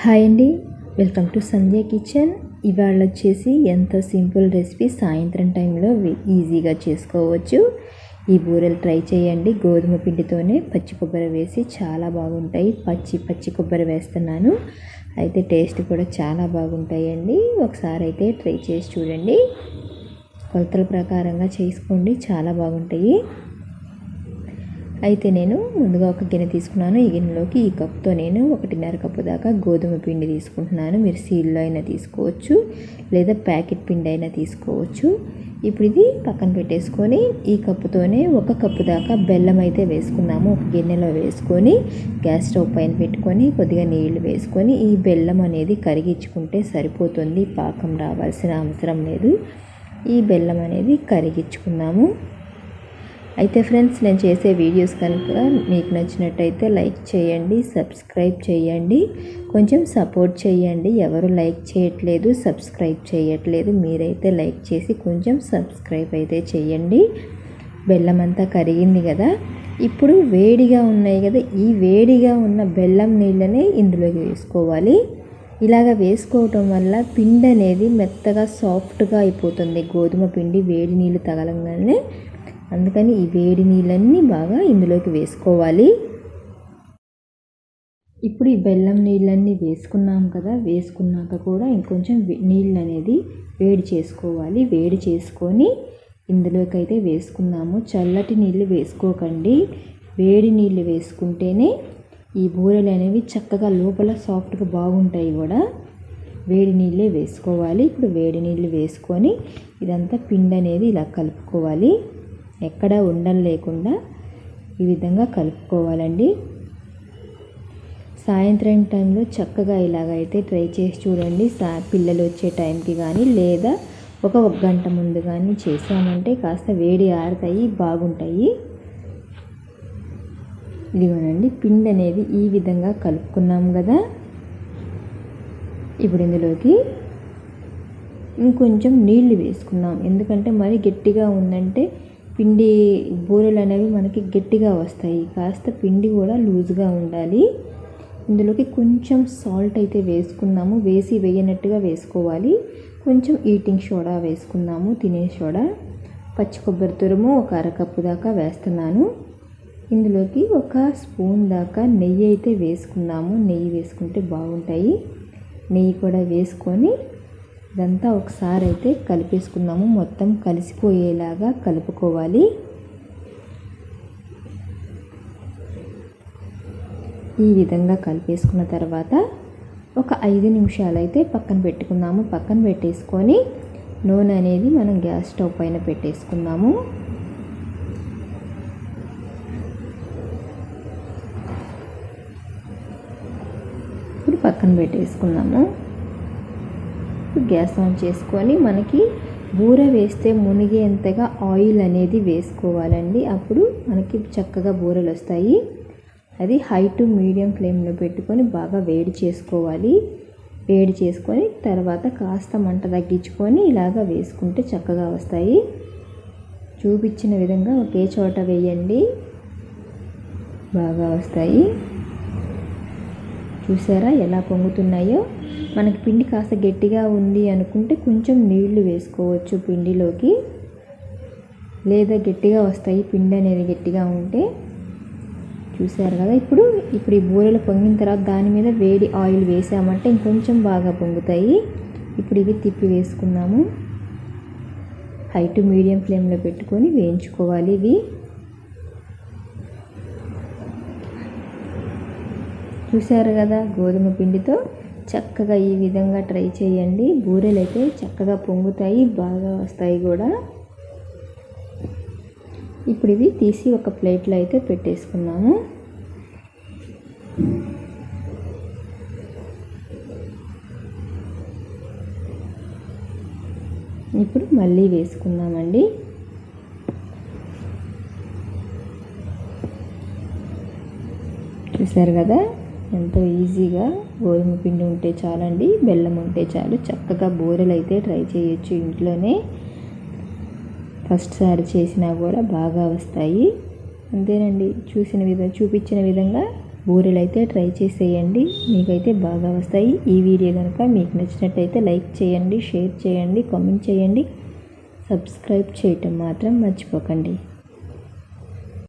Hi అండి. Welcome to Sandhya kitchen. ఇవాళ వచ్చేసి ఎంత సింపుల్ రెసిపీ సాయంత్రం టైంలో ఈజీగా చేసుకోవచ్చు. ఈ బూరెలు ట్రై చేయండి. గోధుమ పిండితోనే పచ్చి కొబ్బరి వేసి చాలా బాగుంటాయి. పచ్చి పచ్చి కొబ్బరి వేస్తున్నాను. అయితే టేస్ట్ కూడా చాలా బాగుంటాయండి. ఒకసారి అయితే ట్రై చేసి చూడండి. కొలతల ప్రకారంగా చేసుకోండి. చాలా బాగుంటాయి. అయితే నేను ముందుగా ఒక గిన్నె తీసుకున్నాను. ఈ గిన్నెలోకి ఈ కప్తో నేను ఒకటిన్నర కప్పు దాకా గోధుమ పిండి తీసుకుంటున్నాను. మీరు సీల్లో అయినా తీసుకోవచ్చు లేదా ప్యాకెట్ పిండి అయినా తీసుకోవచ్చు. ఇప్పుడు ఇది పక్కన పెట్టేసుకొని ఈ కప్పుతోనే ఒక కప్పు దాకా బెల్లం అయితే వేసుకున్నాము ఒక గిన్నెలో వేసుకొని గ్యాస్ స్టవ్ పైన పెట్టుకొని కొద్దిగా నీళ్ళు వేసుకొని ఈ బెల్లం అనేది కరిగించుకుంటే సరిపోతుంది. పాకం రావాల్సిన అవసరం లేదు. ఈ బెల్లం అనేది కరిగించుకున్నాము అయితే ఫ్రెండ్స్ నేను చేసే వీడియోస్ కనుక మీకు నచ్చినట్టయితే లైక్ చేయండి సబ్స్క్రైబ్ చేయండి. కొంచెం సపోర్ట్ చేయండి. ఎవరు లైక్ చేయట్లేదు సబ్స్క్రైబ్ చేయట్లేదు మీరైతే లైక్ చేసి కొంచెం సబ్స్క్రైబ్ అయితే చేయండి. బెల్లం అంతా కరిగింది కదా. ఇప్పుడు వేడిగా ఉన్నాయి కదా. ఈ వేడిగా ఉన్న బెల్లం నీళ్ళని ఇందులోకి వేసుకోవాలి. ఇలాగ వేసుకోవటం వల్ల పిండి అనేది మెత్తగా సాఫ్ట్గా అయిపోతుంది. గోధుమ పిండి వేడి నీళ్ళు తగలంగానే అందుకని ఈ వేడి నీళ్ళన్నీ బాగా ఇందులోకి వేసుకోవాలి. ఇప్పుడు ఈ బెల్లం నీళ్ళన్నీ వేసుకున్నాం కదా వేసుకున్నాక కూడా ఇంకొంచెం నీళ్ళు అనేది వేడి చేసుకోవాలి. వేడి చేసుకొని ఇందులోకి అయితే వేసుకున్నాము చల్లటి నీళ్ళు వేసుకోకండి. వేడి నీళ్ళు వేసుకుంటేనే ఈ బూరెలు అనేవి చక్కగా లోపల సాఫ్ట్గా బాగుంటాయి కూడా. వేడి నీళ్ళే వేసుకోవాలి. ఇప్పుడు వేడి నీళ్ళు వేసుకొని ఇదంతా పిండి అనేది ఇలా కలుపుకోవాలి. ఎక్కడ ఉండలు లేకుండా ఈ విధంగా కలుపుకోవాలండి. సాయంత్రం టైంలో చక్కగా ఇలాగైతే ట్రై చేసి చూడండి. సా పిల్లలు వచ్చే టైంకి కానీ లేదా ఒక ఒక గంట ముందు కానీ చేసామంటే కాస్త వేడి ఆరుతాయి బాగుంటాయి. ఇదిగోనండి పిండి అనేది ఈ విధంగా కలుపుకున్నాం కదా. ఇప్పుడు ఇందులోకి ఇంకొంచెం నీళ్ళు వేసుకున్నాం. ఎందుకంటే మరి గట్టిగా ఉందంటే పిండి బూరెలు అనేవి మనకి గట్టిగా వస్తాయి. కాస్త పిండి కూడా లూజ్గా ఉండాలి. ఇందులోకి కొంచెం సాల్ట్ అయితే వేసుకున్నాము. వేసి వేయనట్టుగా వేసుకోవాలి. కొంచెం ఈటింగ్ సోడా వేసుకున్నాము. తినే సోడా. పచ్చి కొబ్బరి తురుము ఒక అరకప్పు దాకా వేస్తున్నాను. ఇందులోకి ఒక స్పూన్ దాకా నెయ్యి అయితే వేసుకున్నాము. నెయ్యి వేసుకుంటే బాగుంటాయి. నెయ్యి కూడా వేసుకొని ఇదంతా ఒకసారి అయితే కలిపేసుకుందాము. మొత్తం కలిసిపోయేలాగా కలుపుకోవాలి. ఈ విధంగా కలిపేసుకున్న తర్వాత ఒక ఐదు నిమిషాలు అయితే పక్కన పెట్టుకుందాము. పక్కన పెట్టేసుకొని నూనె అనేది మనం గ్యాస్ స్టవ్ పైన పెట్టేసుకుందాము. ఇప్పుడు పక్కన పెట్టేసుకున్నాము గ్యాస్ ఆన్ చేసుకొని మనకి బూర వేస్తే మునిగేంతగా ఆయిల్ అనేది వేసుకోవాలండి. అప్పుడు మనకి చక్కగా బూరలు వస్తాయి. అది హై టు మీడియం ఫ్లేమ్లో పెట్టుకొని బాగా వేడి చేసుకోవాలి. వేడి చేసుకొని తర్వాత కాస్త మంట తగ్గించుకొని ఇలాగ వేసుకుంటే చక్కగా వస్తాయి. చూపించిన విధంగా ఒకే చోట వేయండి. బాగా వస్తాయి. చూసారా ఎలా పొంగుతున్నాయో? మనకి పిండి కాస్త గట్టిగా ఉంది అనుకుంటే కొంచెం నీళ్ళు వేసుకోవచ్చు పిండిలోకి. లేదా గట్టిగా వస్తాయి పిండి అనేది గట్టిగా ఉంటే. చూసారు కదా ఇప్పుడు? ఇప్పుడు ఈ బూరెలు పొంగిన తర్వాత దాని మీద వేడి ఆయిల్ వేసామంటే ఇంకొంచెం బాగా పొంగుతాయి. ఇప్పుడు ఇవి తిప్పి వేసుకున్నాము హై టు మీడియం ఫ్లేమ్లో పెట్టుకొని వేయించుకోవాలి ఇవి. చూశారు కదా గోధుమ పిండితో చక్కగా ఈ విధంగా ట్రై చేయండి. బూరెలు అయితే చక్కగా పొంగుతాయి బాగా వస్తాయి కూడా. ఇప్పుడు ఇవి తీసి ఒక ప్లేట్లో అయితే పెట్టేసుకున్నాము. ఇప్పుడు మళ్ళీ వేసుకుందామండి. చూసారు కదా? ఎంతో ఈజీగా గోధుమ పిండి ఉంటే చాలండి బెల్లం ఉంటే చాలు. చక్కగా బూరెలు అయితే ట్రై చేయొచ్చు ఇంట్లోనే. ఫస్ట్ సారి చేసినా కూడా బాగా వస్తాయి. అంతేనండి చూసిన విధంగా చూపించిన విధంగా బూరెలు అయితే ట్రై చేసేయండి. మీకైతే బాగా వస్తాయి. ఈ వీడియో కనుక మీకు నచ్చినట్టయితే లైక్ చేయండి షేర్ చేయండి కామెంట్ చేయండి. సబ్స్క్రైబ్ చేయటం మాత్రం మర్చిపోకండి.